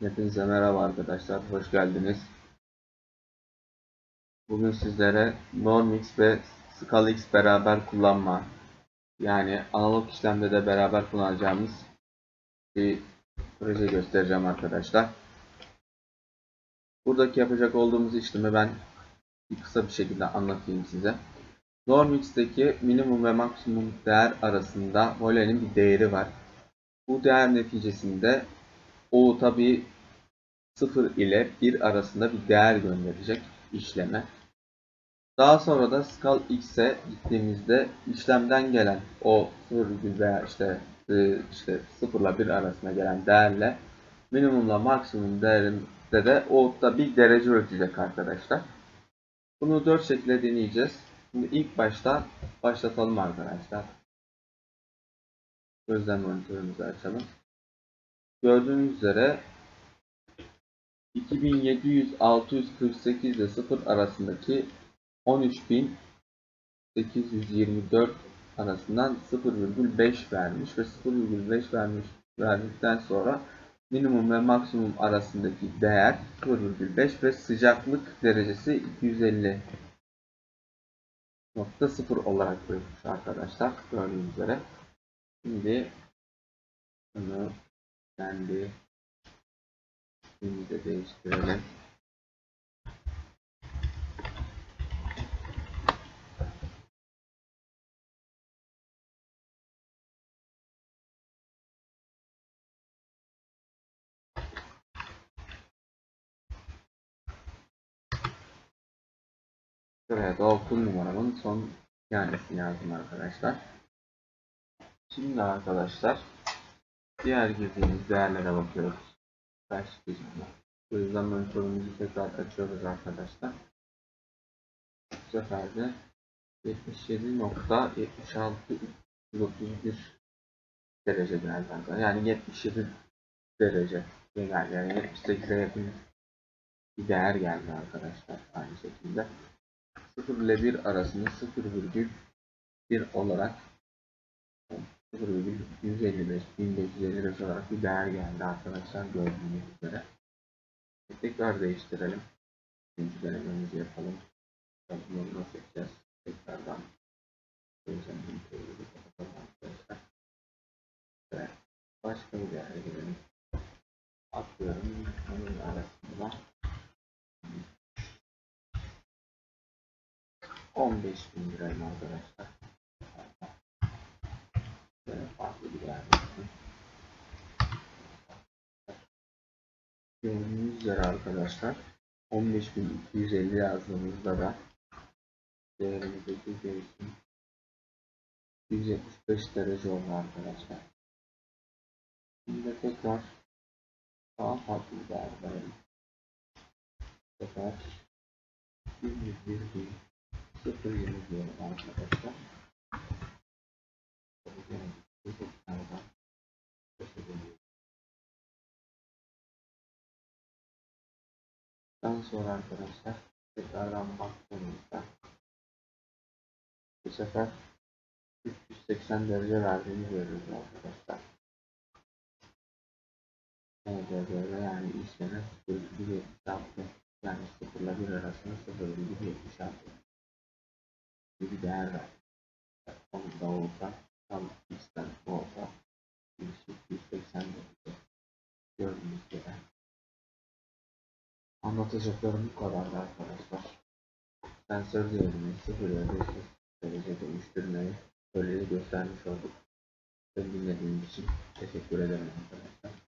Hepinize merhaba arkadaşlar, hoş geldiniz. Bugün sizlere Normix ve ScalaX beraber kullanma, yani analog işlemde de beraber kullanacağımız bir proje göstereceğim arkadaşlar. Buradaki yapacak olduğumuz işlemi ben bir kısa bir şekilde anlatayım size. Normix'teki minimum ve maksimum değer arasında volenin bir değeri var. Bu değer neticesinde o tabi 0 ile 1 arasında bir değer gönderecek işleme. Daha sonra da skal x'e gittiğimizde işlemden gelen o 0 veya işte e, işte 0 ile 1 arasında gelen değerle minimumla maksimum değerinde de o da bir derece ölçecek arkadaşlar. Bunu 4 şekilde deneyeceğiz. Şimdi ilk başta başlatalım arkadaşlar. Gözlem monitörümüzü açalım. Gördüğünüz üzere 2700-648 ile 0 arasındaki 13824 arasından 0,5 vermiş ve 0,5 vermiş verdikten sonra minimum ve maksimum arasındaki değer 0,5 ve sıcaklık derecesi 250.0 olarak bölmüş arkadaşlar gördüğünüz üzere. Şimdi bunu kendi ismimizi de değiştirelim. Şuraya da okul numaramın son yanesini yazdım arkadaşlar. Şimdi arkadaşlar diğer girdiğimiz değerlere bakıyoruz. Kaç girdiğimiz. O yüzden monitörümüzü tekrar açıyoruz arkadaşlar. Bu sefer de 77.76331 derece geldi arkadaşlar. Yani 77 derece geldi. Yani 78'e yakın bir değer geldi arkadaşlar. Aynı şekilde. 0 ile 1 arasında 0,1 olarak 0,155 1555 olarak bir değer geldi arkadaşlar gördüğünüz üzere. Tekrar değiştirelim. İkinci denememizi yapalım. Bunu nasıl yapacağız? Tekrardan. Ve başka bir değer girelim. Atıyorum. Onun arasında 15 bin lirayım arkadaşlar. Böyle farklı bir değer olsun. Gördüğünüz üzere arkadaşlar 15.250 yazdığımızda da değişim 175 derece oldu arkadaşlar. Şimdi tekrar daha farklı bir değer verelim. Bu sefer 101 bin 0 20 diyelim arkadaşlar. Daha sonra arkadaşlar tekrardan baktığımızda bu sefer 380 derece verdiğini görüyoruz arkadaşlar. Evet, yani işleme 0,76 yani 0 ile 1 arasında 0,76 bir değer ver. Onu da olsa tam x'ten olsa 180 derece Anlatacaklarım bu kadardı arkadaşlar. Sensör değerini 0 ile 500 derece dönüştürmeyi göstermiş olduk. Beni dinlediğiniz için teşekkür ederim arkadaşlar.